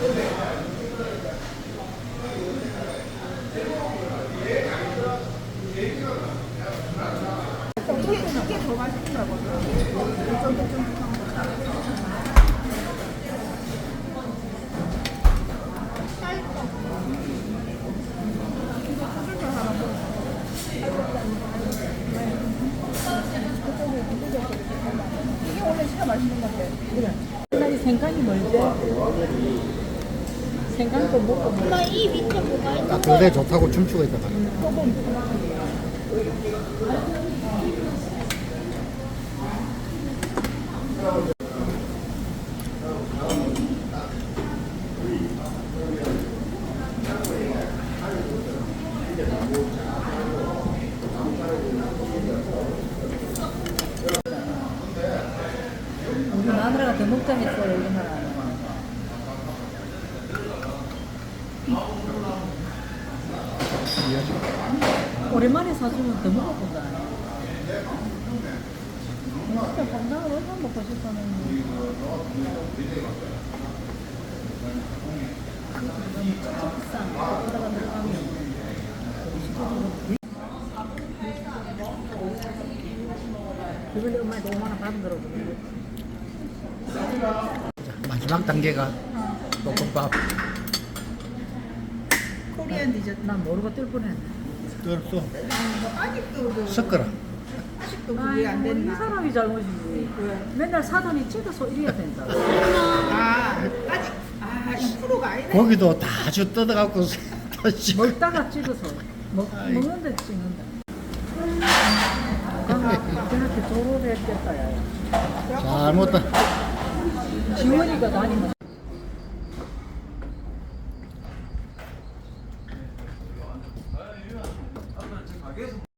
이게 이게 더 맛있더라고요. 쫀득쫀득한 거. 이게 원래 진짜 맛있는 것 같아. 그래. 이 생강이 멀지? 생강도 먹고? 그대 좋다고 춤추고 있다. 우리 마누라가 더 먹자 했어요 우리 나라 오랜만에 사주면 더 먹어본다 진짜 건강을 얼마나 먹고 싶다는 비싼 거기다가 들어가면 이번에 엄마한테 5만 원 받은 거라고 마지막 단계가 볶음밥. 코리안 디저트. 난 모르고 뜰 뻔했네 또뭐 아직도 그 섞어라. 아직도 그게 안이 됐나? 사람이 잘못이지 맨날 사더니 찍어서 이래야 된다 아 아직 아 2%가 아니네. 고기도 다 아주 뜯어갖고 다시 먹다가 찍어서 먹, 아이. 먹는데 찍는다 아, 이렇게 조로를 했겠다 야 잘못다. 지원이가 다니면 ¿Para qué?